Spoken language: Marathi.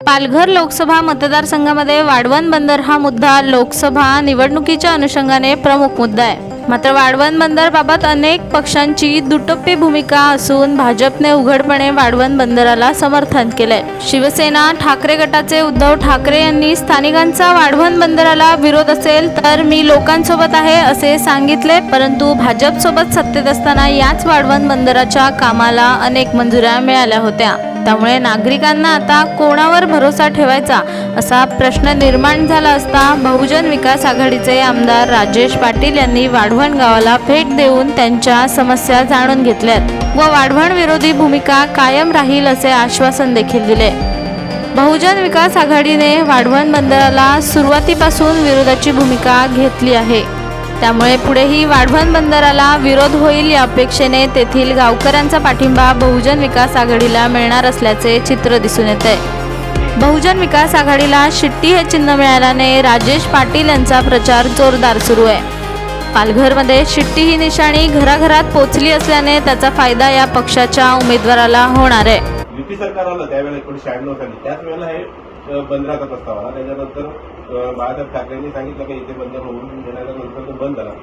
पालघर लोकसभा मतदारसंघामध्ये वाढवण बंदर हा मुद्दा लोकसभा निवडणुकीच्या अनुषंगाने प्रमुख मुद्दा आहे. मात्र वाढवण बंदरबाबत अनेक पक्षांची दुटप्पी भूमिका असून भाजपने उघडपणे वाढवण बंदराला समर्थन केलंय. शिवसेना ठाकरे गटाचे उद्धव ठाकरे यांनी स्थानिकांचा वाढवण बंदराला विरोध असेल तर मी लोकांसोबत आहे असे सांगितले परंतु भाजप सोबत सत्तेत असताना याच वाढवण बंदराच्या कामाला अनेक मंजुऱ्या मिळाल्या होत्या. त्यामुळे नागरिकांना आता कोणावर भरोसा ठेवायचा असा प्रश्न निर्माण झाला असता बहुजन विकास आघाडीचे आमदार राजेश पाटील यांनी वाढवण गावाला भेट देऊन त्यांच्या समस्या जाणून घेतल्यात व वाढवण विरोधी भूमिका कायम राहील असे आश्वासन देखील दिले. बहुजन विकास आघाडीने वाढवण बंदराला सुरुवातीपासून विरोधाची भूमिका घेतली आहे. त्यामुळे पुढेही वाढवण बंदराला विरोध होईल या अपेक्षेने तेथील गावकऱ्यांचा पाठिंबा बहुजन विकास आघाडीला मिळणार असल्याचे चित्र दिसून येते. बहुजन विकास आघाडीला शिट्टी हे चिन्ह मिळाल्याने राजेश पाटील यांचा प्रचार जोरदार सुरू आहे. पालघरमध्ये शिट्टी ही निशाणी घराघरात पोचली असल्याने त्याचा फायदा या पक्षाच्या उमेदवाराला होणार आहे. युती सरकार आलं त्यावेळेला एकोणीसशे शहाण्णव साली. त्याच वेळेला हे बंदराचा प्रस्ताव आला त्याच्यानंतर बाळासाहेब ठाकरेंनी सांगितलं की इथे बंदर होऊन देण्याच्या नंतर तो बंद झाला.